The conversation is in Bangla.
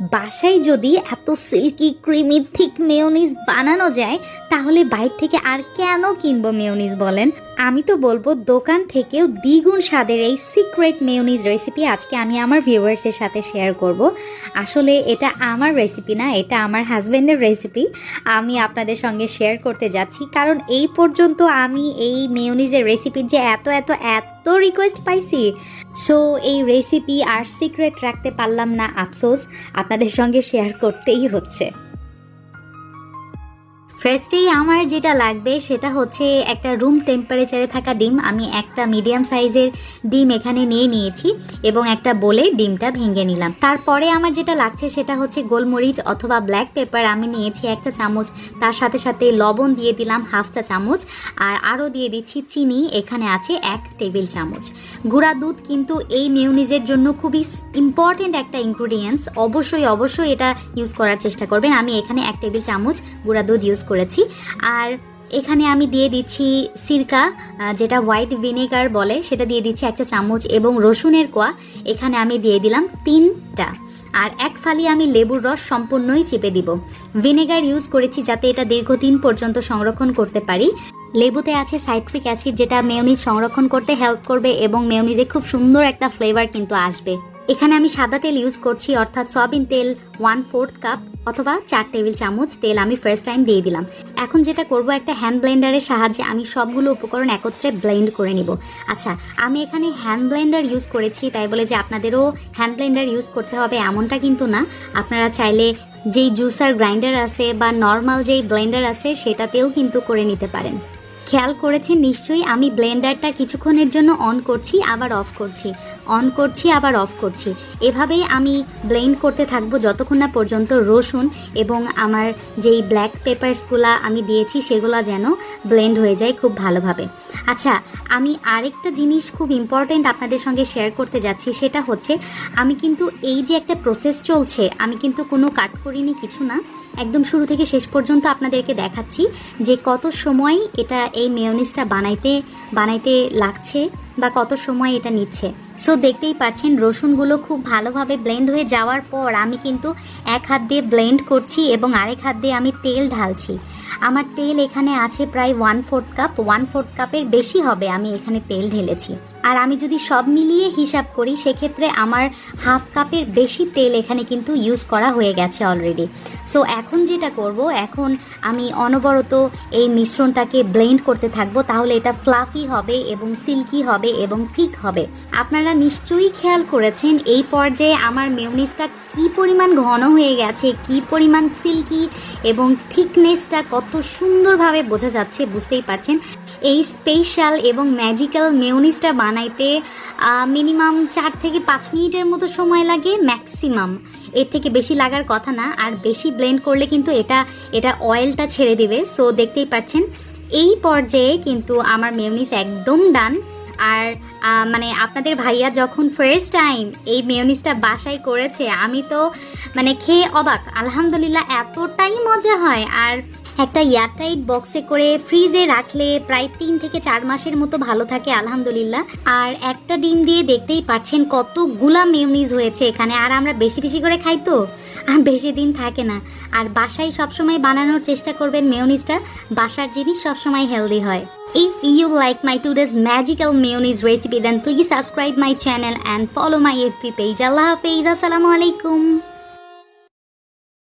বাসায় যদি এত সিল্কি ক্রিমি থিক মেয়োনিজ বানানো যায়, তাহলে বাইর থেকে আর কেন কিনবো মেয়োনিজ বলেন? আমি তো বলব দোকান থেকেও দ্বিগুণ স্বাদের এই সিক্রেট মেয়োনিজ রেসিপি আজকে আমি আমার ভিউয়ার্সের সাথে শেয়ার করব। আসলে এটা আমার রেসিপি না, এটা আমার হাজব্যান্ডের রেসিপি আমি আপনাদের সঙ্গে শেয়ার করতে যাচ্ছি, কারণ এই পর্যন্ত আমি এই মেয়োনিজের রেসিপির যে এত এত এত রিকোয়েস্ট পাইছি। সো এই রেসিপি আর সিক্রেট রাখতে পারলাম না, আফসোস। আপনাদের সঙ্গে শেয়ার করতেই হচ্ছে। ফার্স্টেই আমার যেটা লাগবে সেটা হচ্ছে একটা রুম টেম্পারেচারে থাকা ডিম। আমি একটা মিডিয়াম সাইজের ডিম এখানে নিয়ে নিয়েছি এবং একটা বলে ডিমটা ভেঙে নিলাম। তারপরে আমার যেটা লাগছে সেটা হচ্ছে গোলমরিচ অথবা ব্ল্যাক পেপার আমি নিয়েছি একটা চামচ। তার সাথে সাথে লবণ দিয়ে দিলাম হাফ চা চামচ। আর আরও দিয়ে দিচ্ছি চিনি। এখানে আছে এক টেবিল চামচ। গুঁড়া দুধ কিন্তু এই মিউনিজের জন্য খুবই ইম্পর্টেন্ট একটা ইনগ্রিডিয়েন্টস অবশ্যই অবশ্যই এটা ইউজ করার চেষ্টা করবেন। আমি এখানে এক টেবিল চামচ গুঁড়া দুধ ইউজ করেছি। আর এখানে আমি দিয়ে দিচ্ছি সিরকা যেটা হোয়াইট ভিনেগার বলে, সেটা দিয়ে দিচ্ছি একটা চামচ এবং রসুনের কোয়া। এখানে আমি দিয়ে দিলাম তিনটা। আর এক ফালি আমি লেবুর রস সম্পূর্ণই চেপে দিব। ভিনেগার ইউজ করেছি যাতে এটা দীর্ঘদিন পর্যন্ত সংরক্ষণ করতে পারি। লেবুতে আছে সাইট্রিক অ্যাসিড, যেটা মেয়নিজ সংরক্ষণ করতে হেল্প করবে এবং মেয়নিজে খুব সুন্দর একটা ফ্লেভার কিন্তু আসবে। এখানে আমি সাদা তেল ইউজ করছি, অর্থাৎ সয়াবিন তেল ওয়ান ফোর্থ কাপ অথবা চার টেবিল চামচ তেল আমি ফার্স্ট টাইম দিয়ে দিলাম। এখন যেটা করব, একটা হ্যান্ড ব্লেন্ডারের সাহায্যে আমি সবগুলো উপকরণ একত্রে ব্লেন্ড করে নিব। আচ্ছা আমি এখানে হ্যান্ড ব্লেন্ডার ইউজ করেছি, তাই বলে যে আপনাদেরও হ্যান্ড ব্লেন্ডার ইউজ করতে হবে এমনটা কিন্তু না। আপনারা চাইলে যেই জুসার গ্রাইন্ডার আছে বা নর্মাল যেই ব্লেন্ডার আছে, সেটাতেও কিন্তু করে নিতে পারেন। খেয়াল করেছেন নিশ্চয়ই, আমি ব্লেন্ডারটা কিছুক্ষণের জন্য অন করছি, আবার অফ করছি। অন করছি, আবার অফ করছি। এভাবেই আমি ব্লেন্ড করতে থাকব যতক্ষণ না পর্যন্ত রসুন এবং আমার যেই ব্ল্যাক পেপারসগুলো আমি দিয়েছি সেগুলো যেন ব্লেন্ড হয়ে যায় খুব ভালোভাবে। আচ্ছা আমি আরেকটা জিনিস খুব ইম্পর্ট্যান্ট আপনাদের সঙ্গে শেয়ার করতে যাচ্ছি, সেটা হচ্ছে আমি কিন্তু এই যে একটা প্রসেস চলছে, আমি কিন্তু কোনো কাট করিনি কিছু না, একদম শুরু থেকে শেষ পর্যন্ত আপনাদেরকে দেখাচ্ছি যে কত সময় এটা এই মেয়নিজটা বানাইতে বানাইতে লাগছে। বা কত সময় এটা নিচ্ছে। সো দেখতেই পাচ্ছেন, রসুনগুলো খুব ভালোভাবে ব্লেন্ড হয়ে যাওয়ার পর আমি কিন্তু এক হাত দিয়ে ব্লেন্ড করছি এবং আরেক হাত দিয়ে আমি তেল ঢালছি। আমার তেল এখানে আছে প্রায় one fourth cup one fourth কাপের বেশি হবে, আমি এখানে তেল ঢেলেছি। আর আমি যদি সব মিলিয়ে হিসাব করি, সেক্ষেত্রে আমার হাফ কাপের বেশি তেল এখানে কিন্তু ইউজ করা হয়ে গেছে অলরেডি সো এখন যেটা করব, এখন আমি অনবরত এই মিশ্রণটাকে ব্লেন্ড করতে থাকব, তাহলে এটা ফ্লাফি হবে এবং সিল্কি হবে এবং থিক হবে। আপনারা নিশ্চয়ই খেয়াল করেছেন, এই পর্যায়ে আমার মেয়নিজটা কি পরিমাণ ঘন হয়ে গেছে, কি পরিমাণ সিল্কি এবং থিকনেসটা কত সুন্দরভাবে বোঝা যাচ্ছে বুঝতেই পারছেন। এই স্পেশাল এবং ম্যাজিক্যাল মেয়নিজটা বানাইতে মিনিমাম চার থেকে পাঁচ মিনিটের মতো সময় লাগে ম্যাক্সিমাম এর থেকে বেশি লাগার কথা না, আর বেশি ব্লেন্ড করলে কিন্তু এটা এটা অয়েলটা ছেড়ে দেবে। সো দেখতেই পাচ্ছেন, এই পর্যায়ে কিন্তু আমার মেয়নিজ একদম ডান আর মানে আপনাদের ভাইয়া যখন ফার্স্ট টাইম এই মেয়নিজটা বাসায় করেছে, আমি তো মানে খেয়ে অবাক। আলহামদুলিল্লাহ এতটাই মজা হয়। আর একটা এয়ারটাইট বক্সে করে ফ্রিজে রাখলে প্রায় তিন থেকে চার মাসের মতো ভালো থাকে, আলহামদুলিল্লাহ। আর একটা ডিম দিয়ে দেখতেই পাচ্ছেন কতগুলা মেয়নিজ হয়েছে এখানে। আর আমরা বেশি বেশি করে খাই তো। বেশি দিন থাকে না। আর বাসায় সবসময় বানানোর চেষ্টা করবেন মেয়নিজটা। বাসার জিনিস সবসময় হেলদি হয়। If you like my today's magical mayonnaise recipe then please subscribe my channel and follow my F P page আল্লাহ হাফিজ, আসসালামু আলাইকুম।